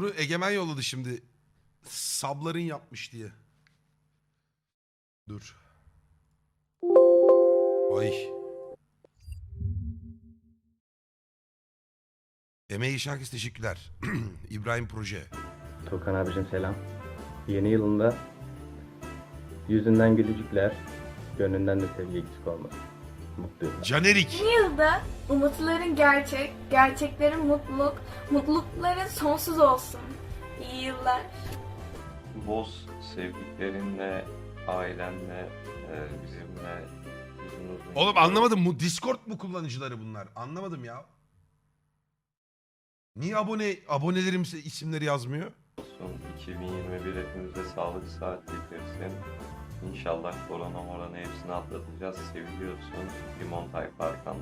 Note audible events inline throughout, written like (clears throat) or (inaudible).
Bunu Egemen yolladı şimdi. Sabların yapmış diye. Dur. Ay. Emeği herkes teşekkürler. (clears throat) İbrahim Proje. Tokan abicim selam. Yeni yılında yüzünden gülücükler, gönlünden de sevgi eksik olmaz. Mutluyum. Canerik. Yeni yılda umutların gerçek, gerçeklerin mutluluk, mutlulukların sonsuz olsun. İyi yıllar. Boz sevdiklerinle, ailenle, e, bizimle uzun uzun... Oğlum anlamadım. Bu Discord mu kullanıcıları bunlar? Anlamadım ya. Niye abone abonelerim isimleri yazmıyor? Son 2021 hepimize sağlık saat getirsin. İnşallah korona morana hepsini atlatacağız. Seviliyorsun. Limon Tayfa arkanda.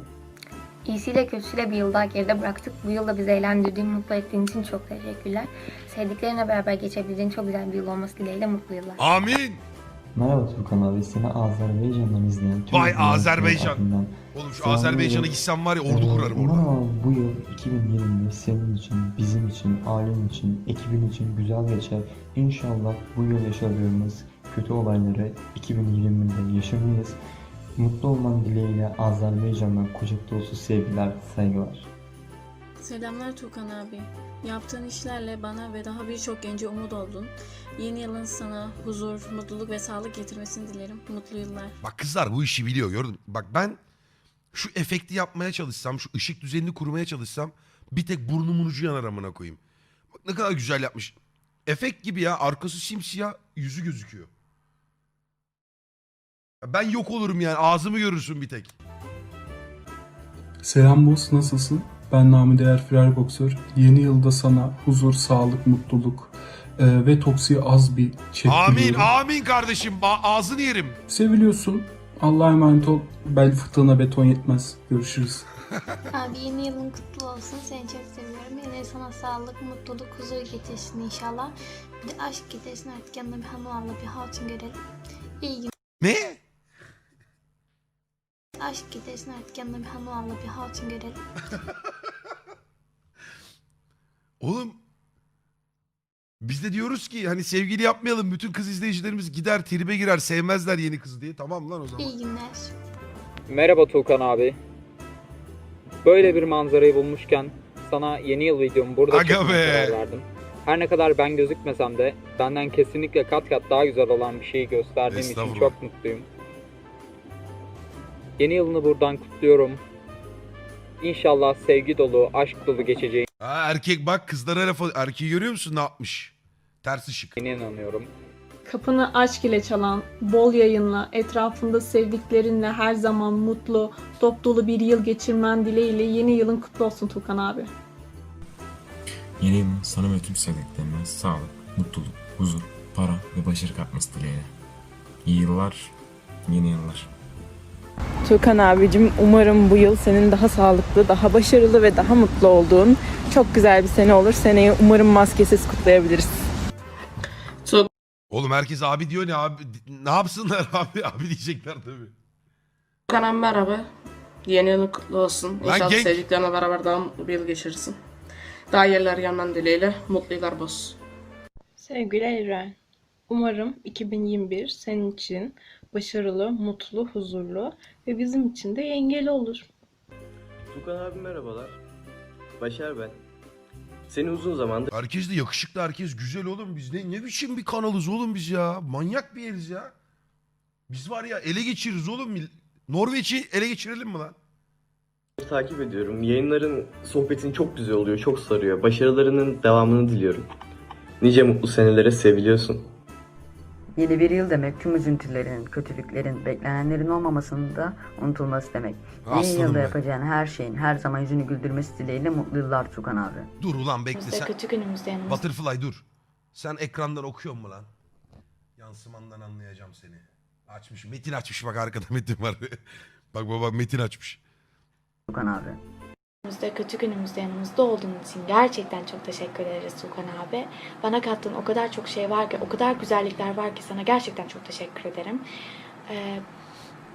İyisiyle kötüsüyle bir yıl daha geride bıraktık. Bu yılda bizi eğlendirdiğin, mutlu ettiğin için çok teşekkürler. Sevdiklerinle beraber geçebildiğin çok güzel bir yıl olması dileğiyle mutlu yıllar. Amin. Merhaba Turkan abi, seni Azerbaycan'dan izleyen tüm Vay izleyiciler Azerbaycan. adından Oğlum şu Azerbaycan'a veriyorum. gitsem var ya Ee, ordu kurarım umarım orada. abi bu yıl 2020 senin için, bizim için, ailen için, ekibin için güzel geçer. İnşallah bu yıl yaşadığımız kötü olayları 2020'de yaşamayız. Mutlu olman dileğiyle Azerbaycan'dan kucak dolusu sevgiler, saygılar. Selamlar Tukan abi. Yaptığın işlerle bana ve daha birçok gence umut oldun. Yeni yılın sana huzur, mutluluk ve sağlık getirmesini dilerim. Mutlu yıllar. Bak kızlar bu işi biliyor gördün. mü? Bak ben şu efekti yapmaya çalışsam, şu ışık düzenini kurmaya çalışsam bir tek burnumun ucu yanar amına koyayım. Bak ne kadar güzel yapmış. Efekt gibi ya arkası simsiyah yüzü gözüküyor. Ben yok olurum yani ağzımı görürsün bir tek. Selam Boz, nasılsın? Ben Nami Değer Firer Boksör. Yeni yılda sana huzur, sağlık, mutluluk e, ve toksiği az bir çek Amin diliyorum. amin kardeşim Ba- ağzını yerim. Seviliyorsun. Allah'a emanet ol. Bel fıtığına beton yetmez. Görüşürüz. (laughs) Abi yeni yılın kutlu olsun. Seni çok seviyorum. Yine sana sağlık, mutluluk, huzur getirsin inşallah. Bir de aşk getirsin artık yanına bir hanım abla, bir hatun görelim. İyi günler. Ne? Aşk getirsin artık yanına bir hanım abla, bir hatun görelim. (laughs) Oğlum biz de diyoruz ki hani sevgili yapmayalım bütün kız izleyicilerimiz gider tribe girer sevmezler yeni kızı diye. Tamam lan o zaman. İyi günler. Merhaba Tuğkan abi. Böyle bir manzarayı bulmuşken sana yeni yıl videomu burada Aga çekmeye be. karar verdim. Her ne kadar ben gözükmesem de benden kesinlikle kat kat daha güzel olan bir şeyi gösterdiğim için Estağfurullah. çok mutluyum. Yeni yılını buradan kutluyorum. İnşallah sevgi dolu, aşk dolu geçeceğine Ha, erkek bak kızlara laf erkeği görüyor musun ne yapmış? Ters ışık. inanıyorum. Kapını aşk ile çalan, bol yayınla, etrafında sevdiklerinle her zaman mutlu, dop dolu bir yıl geçirmen dileğiyle yeni yılın kutlu olsun Tukan abi. Yeni yılın sana ve tüm sevdiklerine sağlık, mutluluk, huzur, para ve başarı katması dileğiyle. İyi yıllar, yeni yıllar. Tukan abicim umarım bu yıl senin daha sağlıklı, daha başarılı ve daha mutlu olduğun çok güzel bir sene olur. Seneyi umarım maskesiz kutlayabiliriz. Oğlum herkes abi diyor ne abi ne yapsınlar (laughs) abi abi diyecekler tabii. Kanan merhaba. Yeni yılın kutlu olsun. Lan İnşallah genç- sevdiklerine beraber daha mutlu bir yıl geçirirsin. Daha yerler yandan dileğiyle. Mutlu yıllar boz. Sevgili Eren, umarım 2021 senin için başarılı, mutlu, huzurlu ve bizim için de engel olur. Tukan abi merhabalar. Başar ben. Seni uzun zamandır Herkes de yakışıklı herkes güzel oğlum biz ne, ne biçim bir kanalız oğlum biz ya. Manyak bir yeriz ya. Biz var ya ele geçiririz oğlum. Norveç'i ele geçirelim mi lan? takip ediyorum. Yayınların sohbetin çok güzel oluyor, çok sarıyor. Başarılarının devamını diliyorum. Nice mutlu senelere seviliyorsun. Yeni bir yıl demek tüm üzüntülerin, kötülüklerin, beklenenlerin olmamasının da unutulması demek. Aslanım be. yapacağın her şeyin her zaman yüzünü güldürmesi dileğiyle mutlu yıllar Tukan abi. Dur ulan bekle Bizde sen. kötü günümüzde yanımızda. Butterfly dur. Sen ekrandan okuyor mu lan? Yansımandan anlayacağım seni. Açmış. Metin açmış bak arkada (laughs) Metin var. bak baba Metin açmış. Tukan abi. Günümüzde, kötü günümüzde yanımızda olduğun için gerçekten çok teşekkür ederiz Tukan abi. Bana kattığın o kadar çok şey var ki, o kadar güzellikler var ki sana gerçekten çok teşekkür ederim. Ee,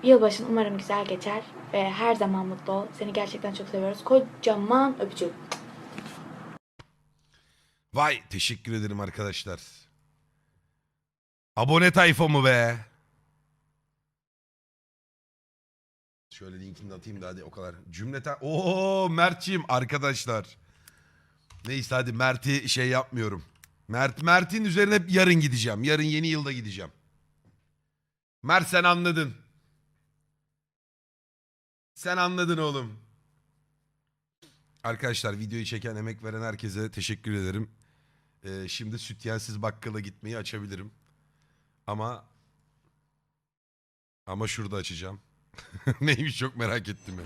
yılbaşın umarım güzel geçer ve her zaman mutlu ol. Seni gerçekten çok seviyoruz. Kocaman öpücük. Vay teşekkür ederim arkadaşlar. Abone tayfa mı be? Şöyle linkini de atayım da hadi o kadar. Cümleten... Oo Mert'ciğim arkadaşlar. Neyse hadi Mert'i şey yapmıyorum. Mert Mert'in üzerine yarın gideceğim. Yarın yeni yılda gideceğim. Mert sen anladın. Sen anladın oğlum. Arkadaşlar videoyu çeken emek veren herkese teşekkür ederim. Ee, şimdi sütyensiz bakkala gitmeyi açabilirim. Ama ama şurada açacağım. (laughs) Neymiş çok merak ettim ben.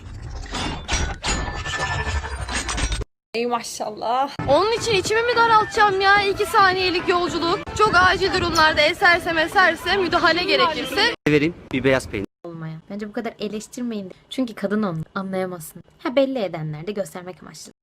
Ey maşallah. Onun için içimi mi daraltacağım ya? İki saniyelik yolculuk. Çok acil durumlarda eserse meserse müdahale gerekirse. Vereyim bir beyaz peynir. olmaya. Bence bu kadar eleştirmeyin. Çünkü kadın onu anlayamazsın. Ha belli edenler de göstermek amaçlı.